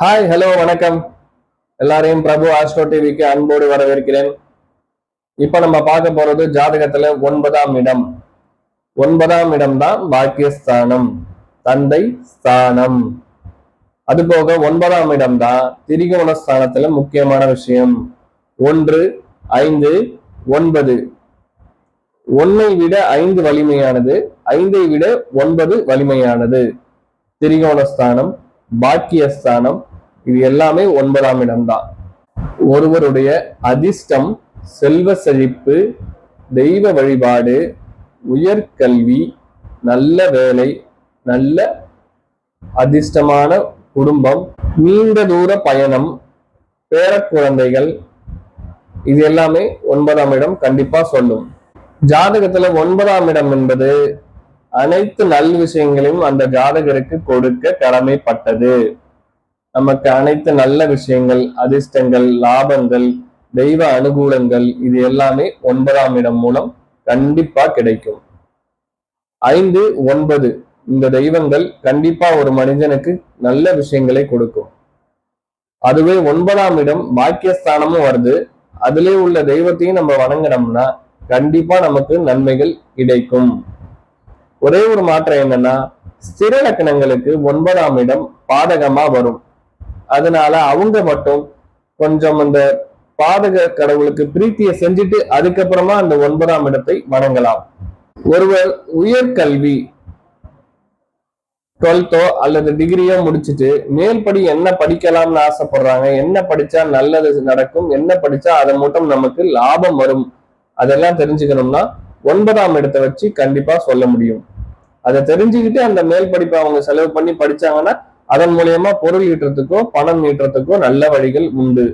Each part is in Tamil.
ஹாய் ஹலோ வணக்கம். எல்லாரையும் பிரபு ஆஸ்ட்ரோ டிவிக்கு அன்போடு வரவேற்கிறேன். இப்ப நம்ம பார்க்க போறது ஜாதகத்துல ஒன்பதாம் இடம். ஒன்பதாம் இடம் தான் பாக்கியஸ்தானம் தந்தை ஸ்தானம். அது போக ஒன்பதாம் இடம் தான் திரிகோண ஸ்தானத்துல முக்கியமான விஷயம். ஒன்று ஐந்து ஒன்பது. ஒன்னை விட ஐந்து வலிமையானது ஐந்தை விட ஒன்பது வலிமையானது. திரிகோணஸ்தானம் பாக்கியஸ்தானம் இது எல்லாமே ஒன்பதாம் இடம்தான். ஒருவருடைய அதிர்ஷ்டம் செல்வ செழிப்பு தெய்வ வழிபாடு உயர்கல்வி நல்ல வேலை நல்ல அதிர்ஷ்டமான குடும்பம் நீண்ட தூர பயணம் பேரக்குழந்தைகள் இது எல்லாமே ஒன்பதாம் இடம் கண்டிப்பா சொல்லும். ஜாதகத்துல ஒன்பதாம் இடம் என்பது அனைத்து நல் விஷயங்களையும் அந்த ஜாதகருக்கு கொடுக்க கடமைப்பட்டது. நமக்கு அனைத்து நல்ல விஷயங்கள் அதிர்ஷ்டங்கள் லாபங்கள் தெய்வ அனுகூலங்கள் இது எல்லாமே ஒன்பதாம் இடம் மூலம் கண்டிப்பா கிடைக்கும். ஐந்து ஒன்பது இந்த தெய்வங்கள் கண்டிப்பா ஒரு மனிதனுக்கு நல்ல விஷயங்களை கொடுக்கும். அதுவே ஒன்பதாம் இடம் பாக்கியஸ்தானமும் வருது. அதிலே உள்ள தெய்வத்தையும் நம்ம வணங்கினோம்னா கண்டிப்பா நமக்கு நன்மைகள் கிடைக்கும். ஒரே ஒரு மாற்றம் என்னன்னா ஸ்திர லக்கணங்களுக்கு ஒன்பதாம் இடம் பாதகமா வரும். அதனால அவங்க மட்டும் கொஞ்சம் அந்த பாதக கடவுளுக்கு பிரீத்தியை செஞ்சுட்டு அதுக்கப்புறமா அந்த ஒன்பதாம் இடத்தை வணங்கலாம். ஒருவர் உயர்கல்வி டுவெல்த்தோ அல்லது டிகிரியோ முடிச்சுட்டு மேல்படி என்ன படிக்கலாம்னு ஆசைப்படுறாங்க என்ன படிச்சா நல்லது நடக்கும் என்ன படிச்சா அதை மட்டும் நமக்கு லாபம் வரும். அதெல்லாம் தெரிஞ்சுக்கணும்னா ஒன்பதாம் இடத்தை வச்சு கண்டிப்பா சொல்ல முடியும். அதை தெரிஞ்சுக்கிட்டு அந்த மேல் படிப்பை அவங்க செலவு பண்ணி படிச்சாங்கன்னா அதன் மூலியமா பொருள் ஈட்டுறதுக்கோ பணம் ஈட்டுறதுக்கோ நல்ல வழிகள் உண்டு.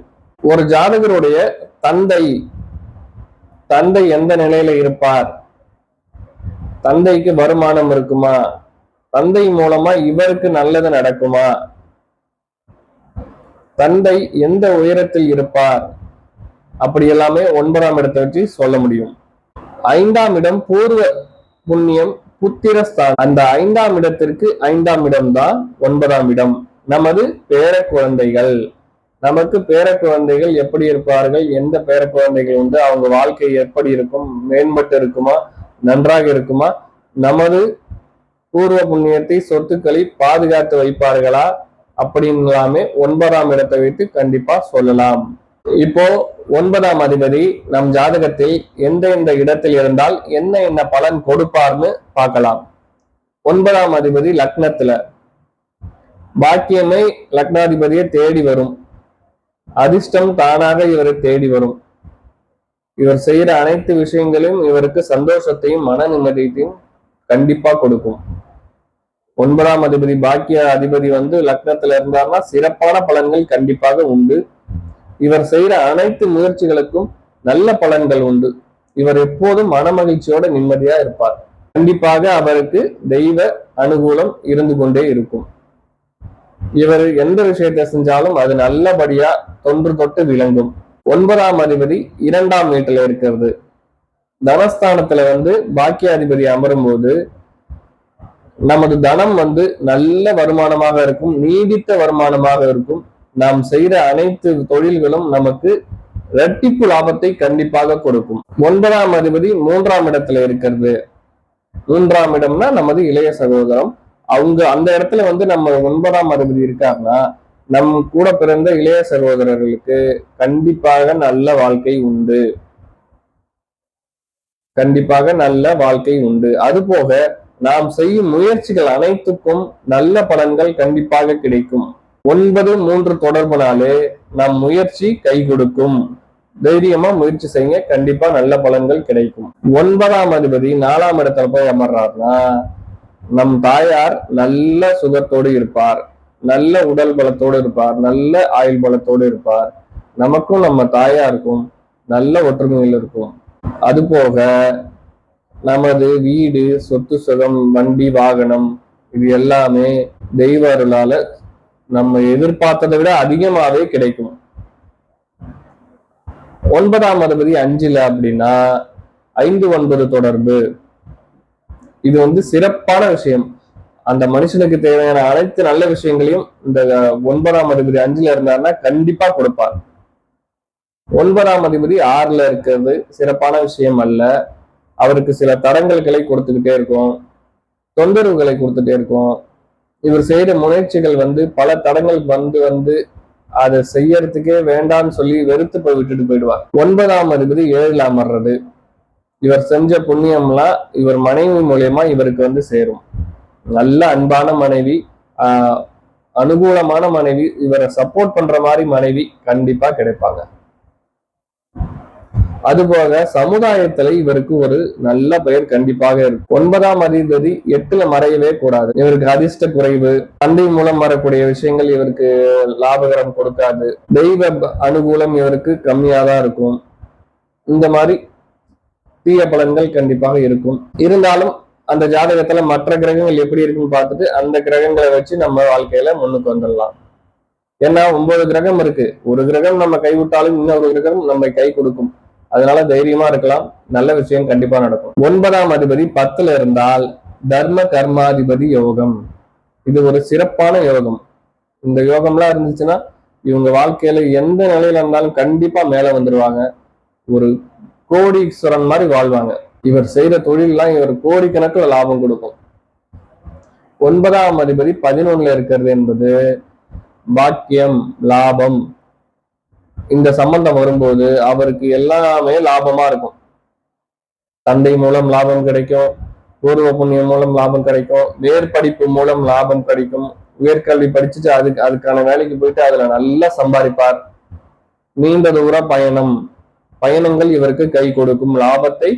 ஒரு ஜாதகருடைய தந்தை தந்தை எந்த நிலையில இருப்பார்? தந்தைக்கு வருமானம் இருக்குமா? தந்தை மூலமா இவருக்கு நல்லது நடக்குமா? தந்தை எந்த உயரத்தில் இருப்பார்? அப்படி எல்லாமே ஒன்பதாம் இடத்தை வச்சு சொல்ல முடியும். ஐந்தாம் இடம் பூர்வ புண்ணியம் புத்திரஸ்தான். அந்த ஐந்தாம் இடத்திற்கு ஐந்தாம் இடம் தான் ஒன்பதாம் இடம். நமது பேர குழந்தைகள் நமக்கு பேர குழந்தைகள் எப்படி இருப்பார்கள்? எந்த பேர குழந்தைகள் உண்டு? அவங்க வாழ்க்கை எப்படி இருக்கும்? மேம்பட்டு இருக்குமா? நன்றாக இருக்குமா? நமது பூர்வ புண்ணியத்தை சொத்துக்களை பாதுகாத்து வைப்பார்களா? அப்படின்னு எல்லாமே ஒன்பதாம் இடத்தை வைத்து கண்டிப்பா சொல்லலாம். இப்போ ஒன்பதாம் அதிபதி நம் ஜாதகத்தில் எந்த எந்த இடத்தில் இருந்தால் என்ன என்ன பலன் கொடுப்பார்னு பார்க்கலாம். ஒன்பதாம் அதிபதி லக்னத்துல. பாக்கியமே லக்னாதிபதியை தேடி வரும். அதிர்ஷ்டம் தானாக இவரை தேடி வரும். இவர் செய்யற அனைத்து விஷயங்களையும் இவருக்கு சந்தோஷத்தையும் மன நிம்மதியத்தையும் கண்டிப்பா கொடுக்கும். ஒன்பதாம் அதிபதி பாக்கிய அதிபதி வந்து லக்னத்துல இருந்தார்னா சிறப்பான பலன்கள் கண்டிப்பாக உண்டு. இவர் செய்யற அனைத்து முயற்சிகளுக்கும் நல்ல பலன்கள் உண்டு. இவர் எப்போதும் மனமகிழ்ச்சியோட நிம்மதியா இருப்பார். கண்டிப்பாக அவருக்கு தெய்வ அனுகூலம் இருந்து கொண்டே இருக்கும். இவர் எந்த விஷயத்தை செஞ்சாலும் அது நல்லபடியா தொன்று தொட்டு விளங்கும். ஒன்பதாம் அதிபதி இரண்டாம் வீட்டுல இருக்கிறது. தனஸ்தானத்துல வந்து பாக்கியாதிபதி அமரும் போது நமது தனம் வந்து நல்ல வருமானமாக இருக்கும் நீடித்த வருமானமாக இருக்கும். நாம் செய்கிற அனைத்து தொழில்களும் நமக்கு இரட்டிப்பு லாபத்தை கண்டிப்பாக கொடுக்கும். ஒன்பதாம் அதிபதி மூன்றாம் இடத்துல இருக்கிறது. மூன்றாம் இடம்னா நமது இளைய சகோதரம். அவங்க அந்த இடத்துல வந்து நம்ம ஒன்பதாம் அதிபதி இருக்காருன்னா நம் கூட பிறந்த இளைய சகோதரர்களுக்கு கண்டிப்பாக நல்ல வாழ்க்கை உண்டு. கண்டிப்பாக நல்ல வாழ்க்கை உண்டு. அது போக நாம் செய்யும் முயற்சிகள் அனைத்துக்கும் நல்ல பலன்கள் கண்டிப்பாக கிடைக்கும். ஒன்பது மூன்று தொடர்புனாலே நம் முயற்சி கை கொடுக்கும். தைரியமா முயற்சி செய்யுங்க. கண்டிப்பா நல்ல பலன்கள் கிடைக்கும். ஒன்பதாம் அதிபதி நாலாம் இடத்துல போய் அமர்றாருன்னா நம் தாயார் நல்ல சுகத்தோடு இருப்பார். நல்ல உடல் பலத்தோடு இருப்பார். நல்ல ஆயுள் பலத்தோடு இருப்பார். நமக்கும் நம்ம தாயாருக்கும் நல்ல ஒற்றுமையில் இருக்கும். அது போக நமது வீடு சொத்து சுகம் வண்டி வாகனம் இது எல்லாமே தெய்வ அருளால நம்ம எதிர்பார்த்ததை விட அதிகமாவே கிடைக்கும். ஒன்பதாம் அதிபதி அஞ்சுல அப்படின்னா ஐந்து ஒன்பது தொடர்பு. இது வந்து சிறப்பான விஷயம். அந்த மனுஷனுக்கு தேவையான அனைத்து நல்ல விஷயங்களையும் இந்த ஒன்பதாம் அதிபதி அஞ்சுல இருந்தாருன்னா கண்டிப்பா கொடுப்பார். ஒன்பதாம் அதிபதி ஆறுல இருக்கிறது சிறப்பான விஷயம் அல்ல. அவருக்கு சில தடங்கல்களை கொடுத்துக்கிட்டே இருக்கும். தொந்தரவுகளை கொடுத்துட்டே இருக்கும். இவர் செய்யற முயற்சிகள் வந்து பல தடங்கள் வந்து வந்து அதை செய்யறதுக்கே வேண்டாம்னு சொல்லி வெறுத்து போய் விட்டுட்டு போயிடுவார். ஒன்பதாம் இருக்குது ஏழில் அமர்றது. இவர் செஞ்ச புண்ணியம்லாம் இவர் மனைவி மூலியமா இவருக்கு வந்து சேரும். நல்ல அன்பான மனைவி ஆஹ் அனுகூலமான மனைவி இவரை சப்போர்ட் பண்ற மாதிரி மனைவி கண்டிப்பா கிடைப்பாங்க. அதுபோக சமுதாயத்துல இவருக்கு ஒரு நல்ல பெயர் கண்டிப்பாக இருக்கும். ஒன்பதாம் அதிபதி எட்டுல மறையவே கூடாது. இவருக்கு அதிர்ஷ்ட குறைவு தந்தை மூலம் வரக்கூடிய விஷயங்கள் இவருக்கு லாபகரம் கொடுக்காது. தெய்வ அனுகூலம் இவருக்கு கம்மியா தான் இருக்கும். இந்த மாதிரி தீய பலன்கள் கண்டிப்பாக இருக்கும். இருந்தாலும் அந்த ஜாதகத்துல மற்ற கிரகங்கள் எப்படி இருக்குன்னு பார்த்துட்டு அந்த கிரகங்களை வச்சு நம்ம வாழ்க்கையில முன்னுக்கு வந்துடலாம். ஏன்னா ஒன்பது கிரகம் இருக்கு. ஒரு கிரகம் நம்ம கைவிட்டாலும் இன்னொரு கிரகம் நம்ம கை கொடுக்கும். அதனால தைரியமா இருக்கலாம். நல்ல விஷயம் கண்டிப்பா நடக்கும். ஒன்பதாம் அதிபதி பத்துல இருந்தால் தர்ம கர்மாதிபதி யோகம். இது ஒரு சிறப்பான யோகம். இந்த யோகம்லாம் இருந்துச்சுன்னா இவங்க வாழ்க்கையில எந்த நிலையில இருந்தாலும் கண்டிப்பா மேல வந்துருவாங்க. ஒரு கோடீஸ்வரன் மாதிரி வாழ்வாங்க. இவர் செய்யற தொழிலெல்லாம் இவர் கோடிக்கணக்குல லாபம் கொடுக்கும். ஒன்பதாம் அதிபதி பதினொன்னுல இருக்கிறது என்பது பாக்கியம் லாபம் இந்த சம்பந்தம் வரும்போது அவருக்கு எல்லாமே லாபமா இருக்கும். தந்தை மூலம் லாபம் கிடைக்கும் பூர்வ புண்ணியம் மூலம் லாபம் கிடைக்கும் மேற்படிப்பு மூலம் லாபம் கிடைக்கும். உயர்கல்வி படிச்சுட்டு அதுக்கு அதுக்கான வேலைக்கு போயிட்டு அதுல நல்லா சம்பாதிப்பார். நீண்ட தூர பயணம். பயணங்கள் இவருக்கு கை கொடுக்கும் லாபத்தை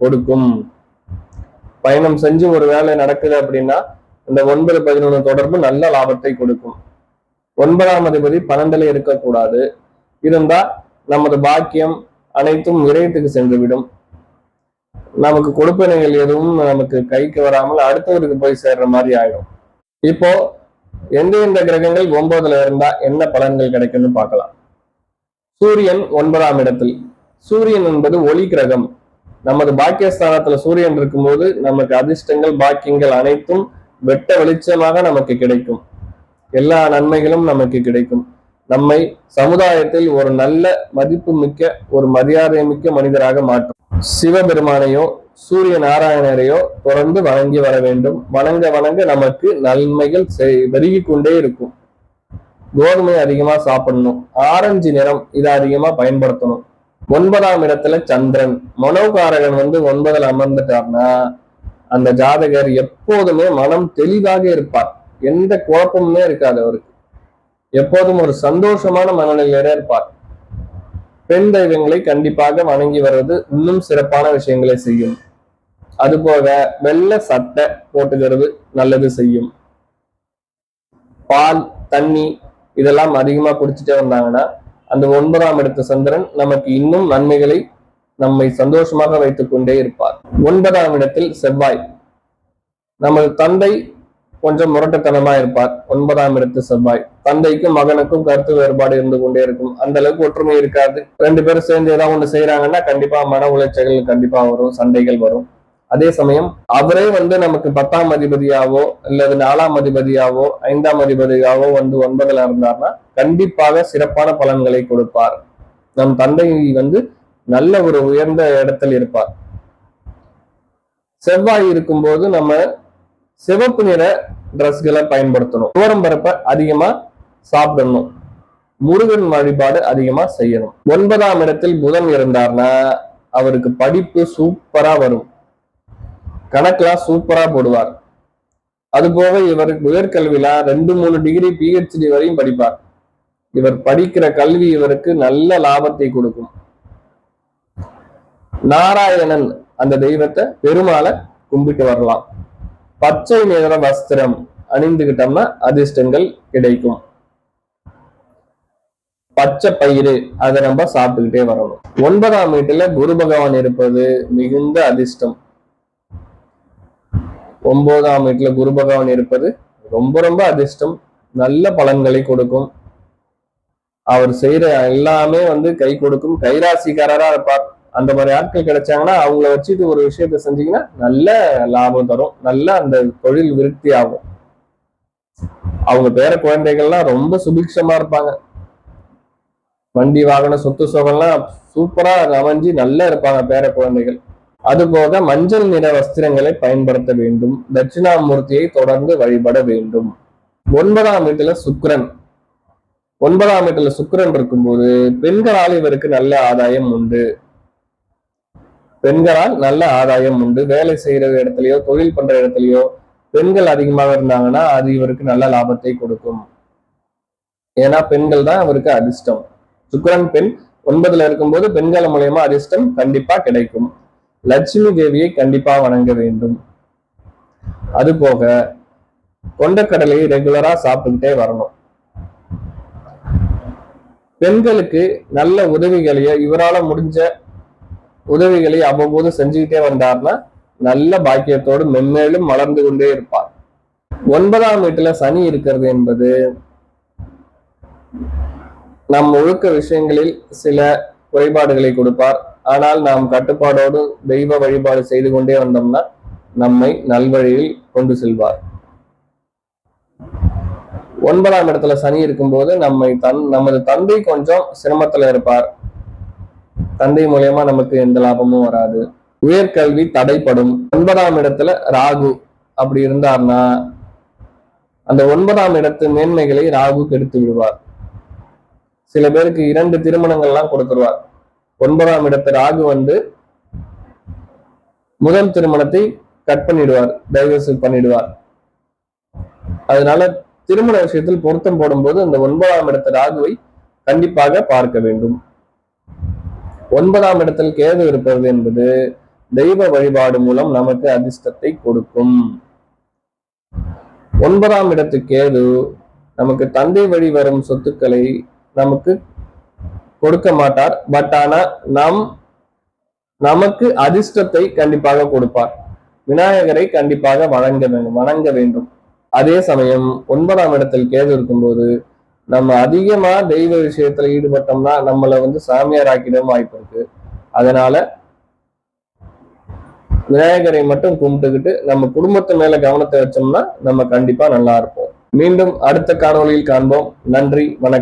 கொடுக்கும். பயணம் செஞ்சு ஒரு வேலை நடக்குது அப்படின்னா இந்த ஒன்பது பதினொன்று தொடர்பு நல்ல லாபத்தை கொடுக்கும். ஒன்பதாம் அதிபதி பன்னெண்டுல இருக்கக்கூடாது. இருந்தா நமது பாக்கியம் அனைத்தும் விரயத்துக்கு சென்றுவிடும். நமக்கு கொடுப்பனைகள் எதுவும் நமக்கு கைக்கு வராமல் அடுத்தவருக்கு போய் சேர்ற மாதிரி ஆயிடும். இப்போ எந்த எந்த கிரகங்கள் ஒன்பதுல இருந்தா என்ன பலன்கள் கிடைக்கும்னு பார்க்கலாம். சூரியன் ஒன்பதாம் இடத்தில். சூரியன் என்பது ஒளி கிரகம். நமது பாக்கியஸ்தானத்துல சூரியன் இருக்கும்போது நமக்கு அதிர்ஷ்டங்கள் பாக்கியங்கள் அனைத்தும் வெட்ட வெளிச்சமாக நமக்கு கிடைக்கும். எல்லா நன்மைகளும் நமக்கு கிடைக்கும். நம்மை சமுதாயத்தில் ஒரு நல்ல மதிப்பு மிக்க ஒரு மரியாதை மிக்க மனிதராக மாற்றும். சிவபெருமானையோ சூரிய நாராயணரையோ தொடர்ந்து வணங்கி வர வேண்டும். வணங்க வணங்க நமக்கு நன்மைகள் பெருகி கொண்டே இருக்கும். கோதுமை அதிகமா சாப்பிடணும். ஆரஞ்சு நிறம் இதை அதிகமா பயன்படுத்தணும். ஒன்பதாம் இடத்துல சந்திரன். மனோகாரகன் வந்து ஒன்பதுல அமர்ந்துட்டார்னா அந்த ஜாதகர் எப்போதுமே மனம் தெளிவாக இருப்பார். எந்த குழப்பமுமே இருக்காது அவருக்கு. எப்போதும் ஒரு சந்தோஷமான மனநிலையில இருப்பார். பெண் தெய்வங்களை கண்டிப்பாக வணங்கி வர்றது இன்னும் சிறப்பான விஷயங்களை செய்யும். அதுபோக வெள்ளை சட்டை போட்டுக்கிறது நல்லது செய்யும். பால் தண்ணி இதெல்லாம் அதிகமா குடிச்சிட்டே வந்தாங்கன்னா அந்த ஒன்பதாம் இடத்து சந்திரன் நமக்கு இன்னும் நன்மைகளை நம்மை சந்தோஷமாக வைத்துக் கொண்டே இருப்பார். ஒன்பதாம் இடத்தில் செவ்வாய். நமது தந்தை கொஞ்சம் முரட்டுத்தனமா இருப்பார். ஒன்பதாம் இடத்து செவ்வாய். தந்தைக்கும் மகனுக்கும் கருத்து வேறுபாடு இருந்து கொண்டே இருக்கும். அந்த அளவுக்கு ஒற்றுமை இருக்காது. ரெண்டு பேரும் சேர்ந்து ஏதாவது ஒண்ணு செய்யறாங்கன்னா கண்டிப்பா மன உளைச்சல்கள் கண்டிப்பா வரும். சண்டைகள் வரும். அதே சமயம் அவரே வந்து நமக்கு பத்தாம் அதிபதியாவோ அல்லது நாலாம் அதிபதியாவோ ஐந்தாம் அதிபதியாவோ வந்து ஒன்பதுல இருந்தார்னா கண்டிப்பாக சிறப்பான பலன்களை கொடுப்பார். நம் தந்தை வந்து நல்ல ஒரு உயர்ந்த இடத்தில் இருப்பார். செவ்வாய் இருக்கும்போது நம்ம சிவப்பு நிற ட்ரெஸ்களை பயன்படுத்தணும். தூரம் பரப்ப அதிகமா சாப்பிடணும். முருகன் வழிபாடு அதிகமா செய்யணும். ஒன்பதாம் இடத்தில் புதன் இருந்தார்னா அவருக்கு படிப்பு சூப்பரா வரும். கணக்கெல்லாம் சூப்பரா போடுவார். அது போக இவருக்கு உயர்கல்வியில ரெண்டு மூணு டிகிரி பிஹெச்டி வரையும் படிப்பார். இவர் படிக்கிற கல்வி இவருக்கு நல்ல லாபத்தை கொடுக்கும். நாராயணன் அந்த தெய்வத்தை பெருமாளை கும்பிட்டு வரலாம். பச்சை நிற வஸ்திரம் அணிந்துகிட்டோம்னா அதிர்ஷ்டங்கள் கிடைக்கும். பச்சை பயிறு அதை நம்ம சாப்பிட்டுக்கிட்டே வரணும். ஒன்பதாம் வீட்டுல குரு பகவான் இருப்பது மிகுந்த அதிர்ஷ்டம். ஒன்பதாம் வீட்டுல குரு பகவான் இருப்பது ரொம்ப ரொம்ப அதிர்ஷ்டம். நல்ல பலன்களை கொடுக்கும். அவர் செய்யற எல்லாமே வந்து கை கொடுக்கும். கைராசிக்காரரா இருப்பார். அந்த மாதிரி ஆட்கள் கிடைச்சாங்கன்னா அவங்கள வச்சுட்டு ஒரு விஷயத்த செஞ்சீங்கன்னா நல்ல லாபம் தரும். நல்ல அந்த தொழில் விருத்தி ஆகும். அவங்க பேர குழந்தைகள்லாம் ரொம்ப சுபிக்ஷமா இருப்பாங்க. வண்டி வாகன சொத்து சுகம்லாம் சூப்பரா அமைஞ்சு நல்லா இருப்பாங்க பேர குழந்தைகள். அதுபோக மஞ்சள் நிற வஸ்திரங்களை பயன்படுத்த வேண்டும். தட்சிணாமூர்த்தியை தொடர்ந்து வழிபட வேண்டும். ஒன்பதாம் வீட்டுல சுக்கரன். ஒன்பதாம் வீட்டுல சுக்கரன் இருக்கும்போது பெண்களால் இவருக்கு நல்ல ஆதாயம் உண்டு. பெண்களால் நல்ல ஆதாயம் உண்டு. வேலை செய்யற இடத்துலயோ தொழில் பண்ற இடத்துலயோ பெண்கள் அதிகமாக இருந்தாங்கன்னா அது இவருக்கு நல்ல லாபத்தை கொடுக்கும். ஏன்னா பெண்கள் தான் அவருக்கு அதிர்ஷ்டம். சுக்கரன் பெண் ஒன்பதுல இருக்கும்போது பெண்கள் மூலயமா அதிர்ஷ்டம் கண்டிப்பா கிடைக்கும். லட்சுமி தேவியை கண்டிப்பா வணங்க வேண்டும். அது போக கொண்டக்கடலையை ரெகுலரா சாப்பிட்டுக்கிட்டே வரணும். பெண்களுக்கு நல்ல உதவிகளையோ இவரால முடிஞ்ச உதவிகளை அவ்வப்போது செஞ்சுக்கிட்டே வந்தார்னா நல்ல பாக்கியத்தோடு மென்மேலும் வளர்ந்து கொண்டே இருப்பார். ஒன்பதாம் வீட்டுல சனி இருக்கிறது என்பது நம் ஒழுக்க விஷயங்களில் சில குறைபாடுகளை கொடுப்பார். ஆனால் நாம் கட்டுப்பாடோடு தெய்வ வழிபாடு செய்து கொண்டே வந்தோம்னா நம்மை நல்வழியில் கொண்டு செல்வார். ஒன்பதாம் இடத்துல சனி இருக்கும்போது நம்மை தன் நமது தந்தை கொஞ்சம் சிரமத்துல இருப்பார். தந்தை மூலியமா நமக்கு எந்த லாபமும் வராது. உயர்கல்வி தடைப்படும் ஒன்பதாம் இடத்துல ராகு அப்படி இருந்தார்னா அந்த ஒன்பதாம் இடத்து மேன்மைகளை ராகு கெடுத்து விடுவார். சில பேருக்கு இரண்டு திருமணங்கள்லாம் கொடுத்துருவார். ஒன்பதாம் இடத்து ராகு வந்து முதல் திருமணத்தை கட் பண்ணிடுவார் டைவர்ஸ் பண்ணிடுவார். அதனால திருமண விஷயத்தில் பொருத்தம் போடும்போது அந்த ஒன்பதாம் இடத்து ராகுவை கண்டிப்பாக பார்க்க வேண்டும். ஒன்பதாம் இடத்தில் கேது இருப்பது என்பது தெய்வ வழிபாடு மூலம் நமக்கு அதிர்ஷ்டத்தை கொடுக்கும். ஒன்பதாம் இடத்து கேது நமக்கு தந்தை வழி வரும் சொத்துக்களை நமக்கு கொடுக்க மாட்டார். பட் ஆனா நம் நமக்கு அதிர்ஷ்டத்தை கண்டிப்பாக கொடுப்பார். விநாயகரை கண்டிப்பாக வழங்க வேண்டும் வணங்க வேண்டும். அதே சமயம் ஒன்பதாம் இடத்தில் கேது இருக்கும்போது நம்ம அதிகமா தெய்வ விஷயத்துல ஈடுபட்டோம்னா நம்மளை வந்து சாமியார் ஆக்கிடும் வாய்ப்பு இருக்கு. அதனால விநாயகரை மட்டும் கும்பிட்டுக்கிட்டு நம்ம குடும்பத்து மேல கவனத்தை வச்சோம்னா நம்ம கண்டிப்பா நல்லா இருப்போம். மீண்டும் அடுத்த காணொளியில் காண்போம். நன்றி வணக்கம்.